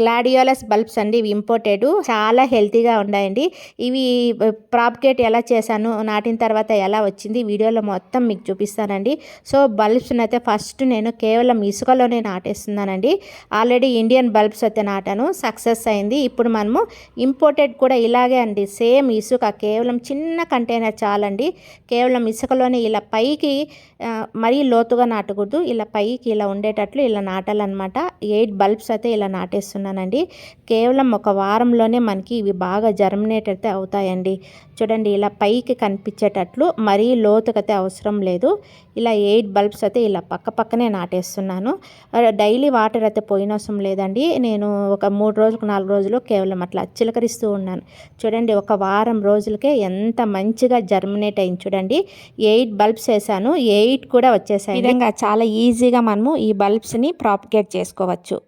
Gladiolus bulbs అండి ఇవి imported చాలా హెల్తీగా ఉన్నాయండి. ఇవి ప్రాప్గేట్ ఎలా చేశాను నాటిన తర్వాత ఎలా వచ్చింది వీడియోలో మొత్తం మీకు చూపిస్తానండి. సో బల్బ్స్ని అయితే ఫస్ట్ నేను కేవలం ఇసుకలోనే నాటేస్తున్నానండి. ఆల్రెడీ ఇండియన్ బల్బ్స్ అయితే నాటాను సక్సెస్ అయింది. ఇప్పుడు మనము ఇంపోర్టెడ్ కూడా ఇలాగే అండి సేమ్ ఇసుక కేవలం చిన్న కంటైనర్ చాలండి. కేవలం ఇసుకలోనే ఇలా పైకి మరీ లోతుగా నాటకూడదు. ఇలా పైకి ఇలా ఉండేటట్లు ఇలా నాటాలన్నమాట. ఎయిట్ బల్బ్స్ అయితే ఇలా నాటేస్తున్నాను. చేస్తున్నానండి కేవలం ఒక వారంలోనే మనకి ఇవి బాగా జర్మినేట్ అయితే అవుతాయండి. చూడండి ఇలా పైకి కనిపించేటట్లు మరీ లోతుకైతే అవసరం లేదు. ఇలా ఎయిట్ బల్బ్స్ అయితే ఇలా పక్క పక్కనే నాటేస్తున్నాను. డైలీ వాటర్ అయితే పోయినవసరం లేదండి. నేను ఒక మూడు రోజులకు నాలుగు రోజులు కేవలం అట్లా చిలకరిస్తూ ఉన్నాను. చూడండి ఒక వారం రోజులకే ఎంత మంచిగా జర్మినేట్ అయింది చూడండి. ఎయిట్ బల్బ్స్ వేసాను. ఎయిట్ కూడా వచ్చేసాయి విధంగా చాలా ఈజీగా మనము ఈ బల్బ్స్ని ప్రాపిగేట్ చేసుకోవచ్చు.